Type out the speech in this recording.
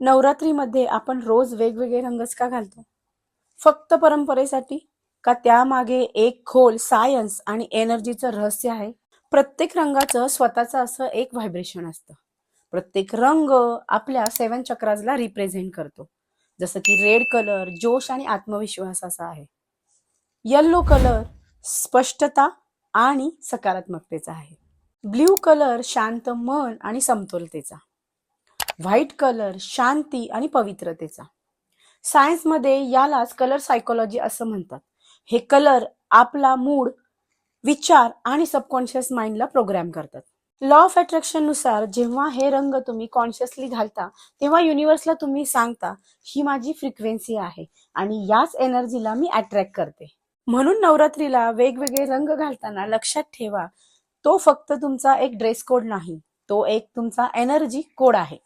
नवरात्रीमध्ये आपण रोज वेगवेगळे रंगच का घालतो? फक्त परंपरेसाठी? का त्यामागे एक खोल सायन्स आणि एनर्जीचं रहस्य आहे? प्रत्येक रंगाचं स्वतःचं असं एक व्हायब्रेशन असतं. प्रत्येक रंग आपल्या सेवन चक्राजला रिप्रेझेंट करतो. जसं की रेड कलर जोश आणि आत्मविश्वासाचा आहे. येल्लो कलर स्पष्टता आणि सकारात्मकतेचा आहे. ब्ल्यू कलर शांत मन आणि समतोलतेचा. व्हाईट कलर शांती आणि पवित्रतेचा. सायन्समध्ये यालाच कलर सायकोलॉजी असं म्हणतात. हे कलर आपला मूड विचार आणि सबकॉन्शियस माइंडला प्रोग्राम करतात. लॉ ऑफ अट्रॅक्शननुसार जेव्हा हे रंग तुम्ही कॉन्शियसली घालता तेव्हा युनिव्हर्सला तुम्ही सांगता ही माझी फ्रिक्वेन्सी आहे आणि याच एनर्जीला मी अट्रॅक्ट करते. म्हणून नवरात्रीला वेगवेगळे रंग घालताना लक्षात ठेवा तो फक्त तुमचा एक ड्रेस कोड नाही तो एक तुमचा एनर्जी कोड आहे.